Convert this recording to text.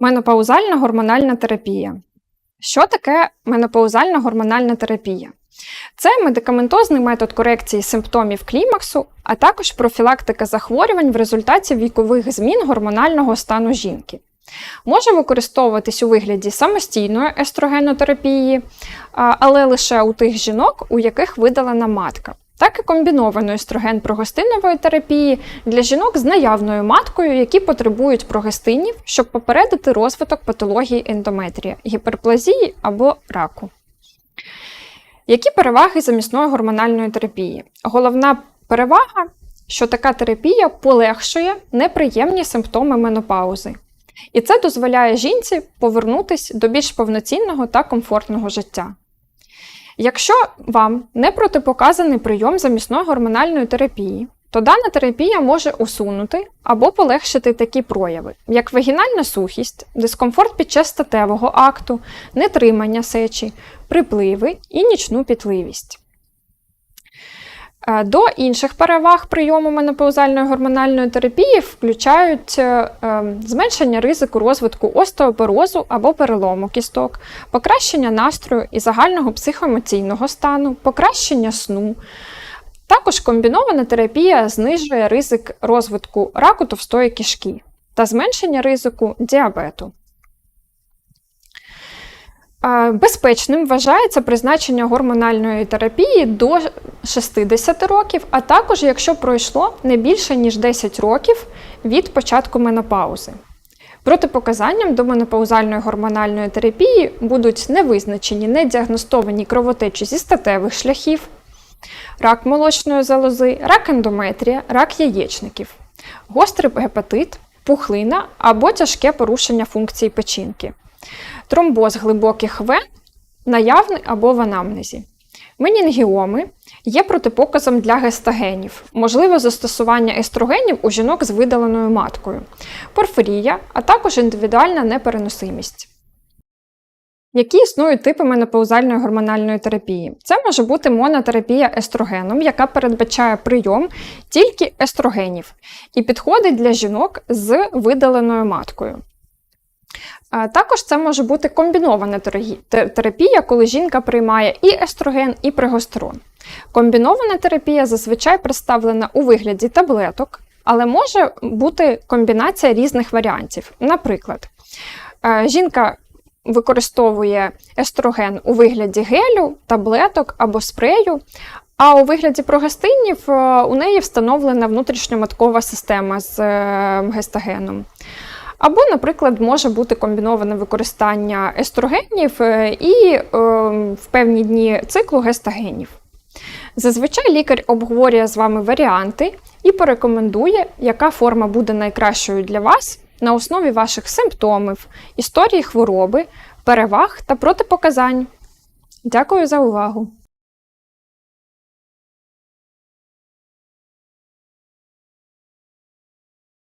Менопаузальна гормональна терапія. Що таке менопаузальна гормональна терапія? Це медикаментозний метод корекції симптомів клімаксу, а також профілактика захворювань в результаті вікових змін гормонального стану жінки. Може використовуватись у вигляді самостійної естрогенотерапії, але лише у тих жінок, у яких видалена матка, так і комбінованої естроген-прогестинової терапії для жінок з наявною маткою, які потребують прогестинів, щоб попередити розвиток патології ендометрія, гіперплазії або раку. Які переваги замісної гормональної терапії? Головна перевага, що така терапія полегшує неприємні симптоми менопаузи. І це дозволяє жінці повернутися до більш повноцінного та комфортного життя. Якщо вам не протипоказаний прийом замісної гормональної терапії, то дана терапія може усунути або полегшити такі прояви, як вагінальна сухість, дискомфорт під час статевого акту, нетримання сечі, припливи і нічну пітливість. Е, До інших переваг прийому менопаузальної гормональної терапії включають е, е, зменшення ризику розвитку остеопорозу або перелому кісток, покращення настрою і загального психоемоційного стану, покращення сну. Також комбінована терапія знижує ризик розвитку раку товстої кишки та зменшення ризику діабету. Безпечним вважається призначення гормональної терапії до 60 років, а також якщо пройшло не більше ніж 10 років від початку менопаузи. Протипоказанням до менопаузальної гормональної терапії будуть невизначені недіагностовані кровотечі зі статевих шляхів, рак молочної залози, рак ендометрія, рак яєчників, гострий гепатит, пухлина або тяжке порушення функції печінки, тромбоз глибоких вен, наявний або в анамнезі. Менінгіоми є протипоказом для гестагенів, можливе застосування естрогенів у жінок з видаленою маткою, порфирія, а також індивідуальна непереносимість. Які існують типи менопаузальної гормональної терапії? Це може бути монотерапія естрогеном, яка передбачає прийом тільки естрогенів і підходить для жінок з видаленою маткою. Також це може бути комбінована терапія, коли жінка приймає і естроген, і прогестерон. Комбінована терапія зазвичай представлена у вигляді таблеток, але може бути комбінація різних варіантів. Наприклад, е, жінка використовує естроген у вигляді гелю, таблеток або спрею, а у вигляді прогестинів е, у неї встановлена внутрішньоматкова система з е, гестагеном. Або, наприклад, може бути комбіноване використання естрогенів е, і е, в певні дні циклу гестагенів. Зазвичай лікар обговорює з вами варіанти і порекомендує, яка форма буде найкращою для вас на основі ваших симптомів, історії хвороби, переваг та протипоказань. Дякую за увагу!